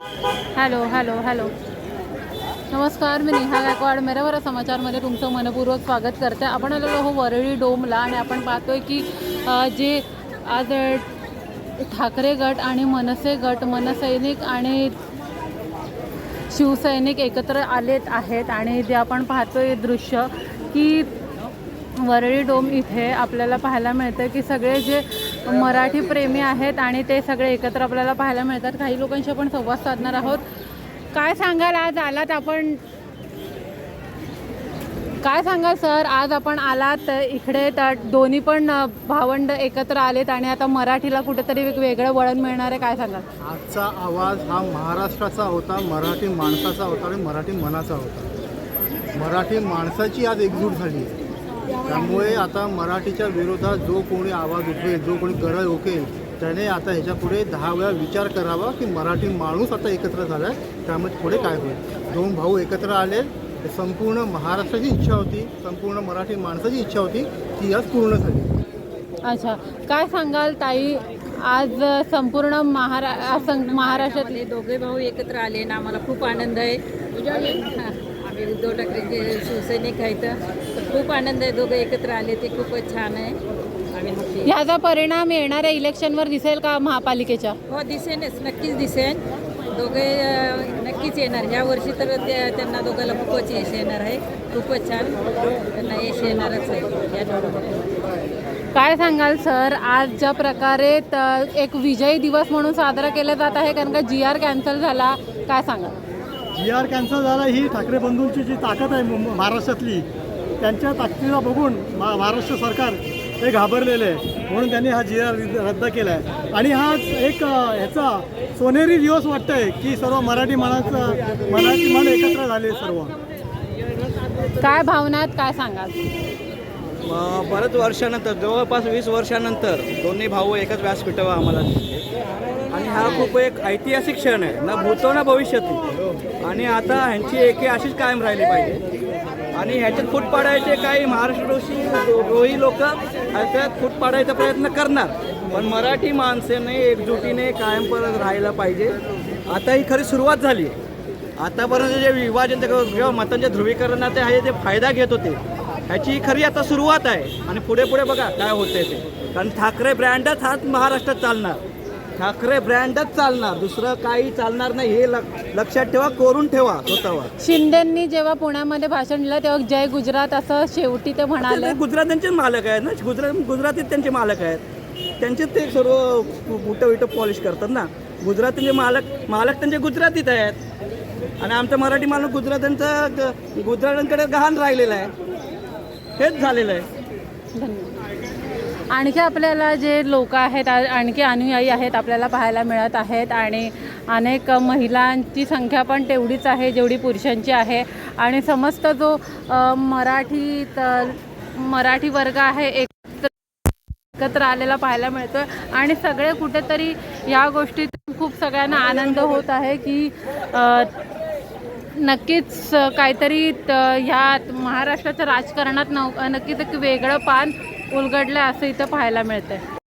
Hello hello hello. नमस्कार मी नेहा गायकवाड. मेरावरा समाचारमध्ये तुमचं मनपूर्वक स्वागत करते. आपण आलेलो आहो वरळी डोमला आणि आपण पाहतोय की अ, जे आज ठाकरे गट आणि मनसे गट मनसैनिक आणि शिवसैनिक एकत्र आलेत आहेत आणि जे आपण पाहतोय दृश्य की वरळी डोम इथे आपल्याला पाहायला मिळतं की सगळे जे मराठी प्रेमी आहेत आणि ते सगळे एकत्र आपल्याला पाहायला मिळतात. काही लोकांशी आपण संवाद साधणार आहोत. काय सांगाल आज? आलात आपण. काय सांगाल सर? आज आपण आलात. इकडे तर दोन्ही पण भावंड एकत्र आलेत आणि आता मराठीला कुठेतरी एक वेगळं वळण मिळणार आहे. काय सांगाल? आजचा आवाज हा महाराष्ट्राचा होता मराठी माणसाचा होता आणि मराठी मनाचा होता. मराठी माणसाची आज एकजूट झाली आहे. त्यामुळे आता मराठीच्या विरोधात जो कोणी आवाज उठवेल जो कोणी गरज ओकेल त्याने आता ह्याच्या पुढे दहा वेळा विचार करावा की मराठी माणूस आता एकत्र झाला आहे त्यामुळे पुढे काय होईल? दोन भाऊ एकत्र आले संपूर्ण महाराष्ट्राची इच्छा होती संपूर्ण मराठी माणसाची इच्छा होती ती आज पूर्ण झाली. अच्छा. काय सांगाल ताई? आज संपूर्ण महारा महाराष्ट्रातली दोघे भाऊ एकत्र आले ना आम्हाला खूप आनंद आहे. हा, आम्ही उद्धव ठाकरेचे शिवसैनिक आहेत तर खूप आनंद आहे. दोघे एकत्र आले ते खूपच छान आहे. ह्याचा परिणाम येणाऱ्या इलेक्शनवर दिसेल का महापालिकेच्या? हो दिसेनच. नक्कीच दिसेन. दोघे नक्कीच येणार. ह्या वर्षी तर त्या त्यांना दोघांना खूपच यश येणार आहे. खूपच छान. त्यांना यश येणारच आहे. काय सांगाल सर? आज ज्या प्रकारे एक विजय दिवस म्हणून साजरा केला जात आहे कारण का जी आर कॅन्सल झाला. काय सांगाल? जी आर कॅन्सल झाला ही ठाकरे बंधूंची जी ताकद आहे मुंब- महाराष्ट्रातली त्यांच्या ताकदीला बघून मा महाराष्ट्र सरकार हे घाबरलेलं आहे. म्हणून त्यांनी हा जी आर रद्द केला आहे आणि हा एक ह्याचा सोनेरी दिवस वाटतं आहे की सर्व मराठी मनाचं मराठी मन एकत्र झाले सर्व. काय भावनात काय सांगाल? म- बऱ्याच वर्षानंतर जवळपास वीस वर्षानंतर दोन्ही भाऊ एकाच व्यासपीठावर आम्हाला दिसले. आणि हा खूप एक ऐतिहासिक क्षण आहे. ना भूतो ना भविष्यातील आणि आता ह्यांची एके अशीच कायम राहिली पाहिजे. आणि ह्याच्यात फूट पाडायचे काही महाराष्ट्रदोषी द्रोही लोक ह्याच्यात फूट पाडायचा प्रयत्न करणार. पण मराठी माणसेने एकजुटीने कायम परत राहायला पाहिजे. आता ही खरी सुरुवात झाली आहे. आतापर्यंत जे विभाजन ते किंवा मतांच्या ध्रुवीकरणात हे ते फायदा घेत होते ह्याची खरी आता सुरुवात आहे. आणि पुढे पुढे बघा काय होते ते. कारण ठाकरे ब्रँडच हाच महाराष्ट्रात चालणार. ठाकरे ब्रँडच चालणार. दुसरं काही चालणार नाही. हे लक- लक्षात ठेवा कोरून ठेवा स्वतःवर. शिंदेंनी जेव्हा पुण्यामध्ये भाषण दिलं तेव्हा जय गुजरात असं शेवटी ते म्हणाले. गुजरात्यांचे मालक आहेत ना. गुजरात गुजरातीत त्यांचे मालक आहेत. त्यांचे ते सर्व बुटं विटं पॉलिश करतात ना. गुजरातीचे मालक मालक त्यांचे गुजरातीत आहेत. आणि आमचा मराठी मालक गुजरात्यांचा ग- गुजरात्यांकडे गहाण राहिलेला आहे. हेच झालेलं आहे. धन्यवाद. आणखी आपल्याला जे लोक आहेत आणखी अनुयायी आहेत आपल्याला पाहायला मिळत आहेत आणि अनेक महिलांची संख्या पण तेवढीच आहे जेवढी पुरुषांची आहे. आणि समस्त जो मराठी मराठी वर्ग आहे एकत्र एकत्र आलेला पाहायला मिळतोय. आणि सगळे कुठेतरी या गोष्टीत खूप सगळ्यांना आनंद होत आहे की नक्कीच काहीतरी त- ह्या महाराष्ट्राच्या राजकारणात नव नक्कीच एक वेगळं पान उलगडलं असं इथं पाहायला मिळतंय.